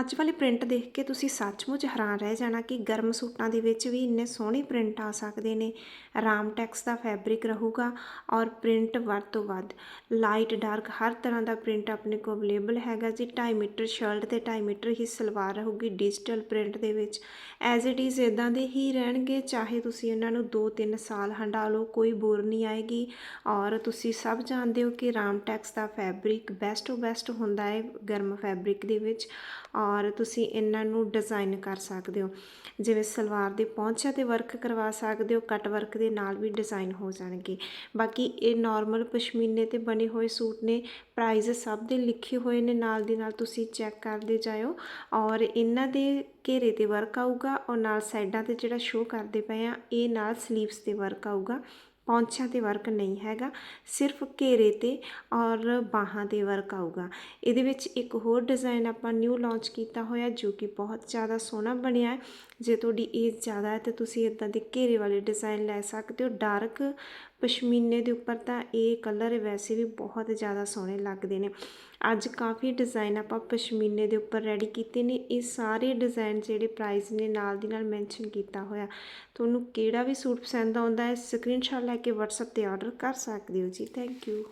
ਅੱਜ ਵਾਲੇ ਪ੍ਰਿੰਟ ਦੇਖ ਕੇ ਤੁਸੀਂ ਸੱਚਮੁੱਚ ਹੈਰਾਨ ਰਹਿ ਜਾਣਾ ਕਿ ਗਰਮ ਸੂਟਾਂ ਦੇ ਵਿੱਚ ਵੀ ਇੰਨੇ ਸੋਹਣੇ ਪ੍ਰਿੰਟ ਆ ਸਕਦੇ ਨੇ। ਰਾਮਟੈਕਸ ਦਾ ਫੈਬਰਿਕ ਰਹੂਗਾ ਔਰ ਪ੍ਰਿੰਟ ਵੱਧ ਤੋਂ ਵੱਧ ਲਾਈਟ ਡਾਰਕ ਹਰ ਤਰ੍ਹਾਂ ਦਾ ਪ੍ਰਿੰਟ ਆਪਣੇ ਕੋਲ ਅਵੇਲੇਬਲ ਹੈਗਾ ਜੀ। 2.5 ਮੀਟਰ ਸ਼ਰਟ ਤੇ 2.5 ਮੀਟਰ ਹੀ ਸਲਵਾਰ ਰਹੂਗੀ ਡਿਜੀਟਲ ਪ੍ਰਿੰਟ ਦੇ ਵਿੱਚ। ਐਜ਼ ਇਟ ਇਜ਼ ਇਦਾਂ ਦੇ ਹੀ ਰਹਿਣਗੇ, ਚਾਹੇ ਤੁਸੀਂ ਇਹਨਾਂ ਨੂੰ 2-3 ਸਾਲ ਹੰਡਾ ਲਓ, ਕੋਈ ਬੋਰ ਨਹੀਂ ਆਏਗੀ। ਔਰ ਤੁਸੀਂ ਸਭ ਜਾਣਦੇ ਹੋ ਕਿ ਰਾਮ ਟੈਕਸ ਦਾ ਫੈਬਰਿਕ ਬੈਸਟ ਤੋਂ ਬੈਸਟ ਹੁੰਦਾ ਹੈ ਗਰਮ ਫੈਬਰਿਕ ਦੇ ਵਿੱਚ। ਔਰ ਤੁਸੀਂ ਇਹਨਾਂ ਨੂੰ ਡਿਜ਼ਾਈਨ ਕਰ ਸਕਦੇ ਹੋ। ਜਿਵੇਂ ਸਲਵਾਰ ਦੇ ਪੌਂਚਿਆਂ ਤੇ ਵਰਕ ਕਰਵਾ ਸਕਦੇ ਹੋ ਕਟ ਵਰਕ ਦੇ ਨਾਲ ਵੀ ਡਿਜ਼ਾਈਨ ਹੋ ਜਾਣਗੇ। ਬਾਕੀ ਇਹ ਨਾਰਮਲ ਪਸ਼ਮੀਨੇ ਤੇ ਬਣੇ ਹੋਏ ਸੂਟ ਨੇ ਪ੍ਰਾਈਸ ਸਭ ਦੇ ਲਿਖੇ ਹੋਏ ਨੇ, ਨਾਲ ਦੀ ਨਾਲ ਤੁਸੀਂ ਚੈੱਕ ਕਰਦੇ ਜਾਇਓ। ਔਰ ਇਹਨਾਂ ਦੇ ਘੇਰੇ ਤੇ ਵਰਕ ਆਊਗਾ, ਔਰ ਨਾਲ ਸਾਈਡਾਂ ਤੇ ਜਿਹੜਾ ਸ਼ੋ ਕਰਦੇ ਪਏ ਆ, ਇਹ ਨਾਲ ਸਲੀਵਸ ਤੇ ਵਰਕ ਆਊਗਾ। ਪੌਂਚਿਆਂ ਤੇ ਵਰਕ ਨਹੀਂ ਹੈਗਾ, ਸਿਰਫ ਘੇਰੇ ਤੇ ਔਰ ਬਾਹਾਂ ਤੇ ਵਰਕ ਆਊਗਾ। ਇਹਦੇ ਵਿੱਚ ਇੱਕ ਹੋਰ ਡਿਜ਼ਾਈਨ ਆਪਾਂ ਨਿਊ ਲਾਂਚ ਕੀਤਾ ਹੋਇਆ ਜੋ ਕਿ ਬਹੁਤ ਜ਼ਿਆਦਾ ਸੋਹਣਾ ਬਣਿਆ ਹੈ। ਜੇ ਤੁਹਾਡੀ ਏਜ ਜ਼ਿਆਦਾ ਹੈ ਤਾਂ ਤੁਸੀਂ ਇਦਾਂ ਦੇ ਘੇਰੇ ਵਾਲੇ ਡਿਜ਼ਾਈਨ ਲੈ ਸਕਦੇ ਹੋ। ਡਾਰਕ ਪਸ਼ਮੀਨੇ ਦੇ ਉੱਪਰ ਤਾਂ ਇਹ ਕਲਰ ਵੈਸੇ ਵੀ ਬਹੁਤ ਜ਼ਿਆਦਾ ਸੋਹਣੇ ਲੱਗਦੇ ਨੇ। ਅੱਜ ਕਾਫੀ ਡਿਜ਼ਾਈਨ ਆਪਾਂ ਪਸ਼ਮੀਨੇ ਦੇ ਉੱਪਰ ਰੈਡੀ ਕੀਤੇ ਨੇ। ਇਹ ਸਾਰੇ ਡਿਜ਼ਾਈਨ ਜਿਹੜੇ ਪ੍ਰਾਈਸ ਨੇ ਨਾਲ ਦੀ ਨਾਲ ਮੈਂਸ਼ਨ ਕੀਤਾ ਹੋਇਆ। ਤੁਹਾਨੂੰ ਕਿਹੜਾ ਵੀ ਸੂਟ ਪਸੰਦ ਆਉਂਦਾ ਹੈ ਸਕਰੀਨਸ਼ਾਟ ਲੈ ਕੇ WhatsApp ਤੇ ਆਰਡਰ ਕਰ ਸਕਦੇ ਹੋ ਜੀ। Thank you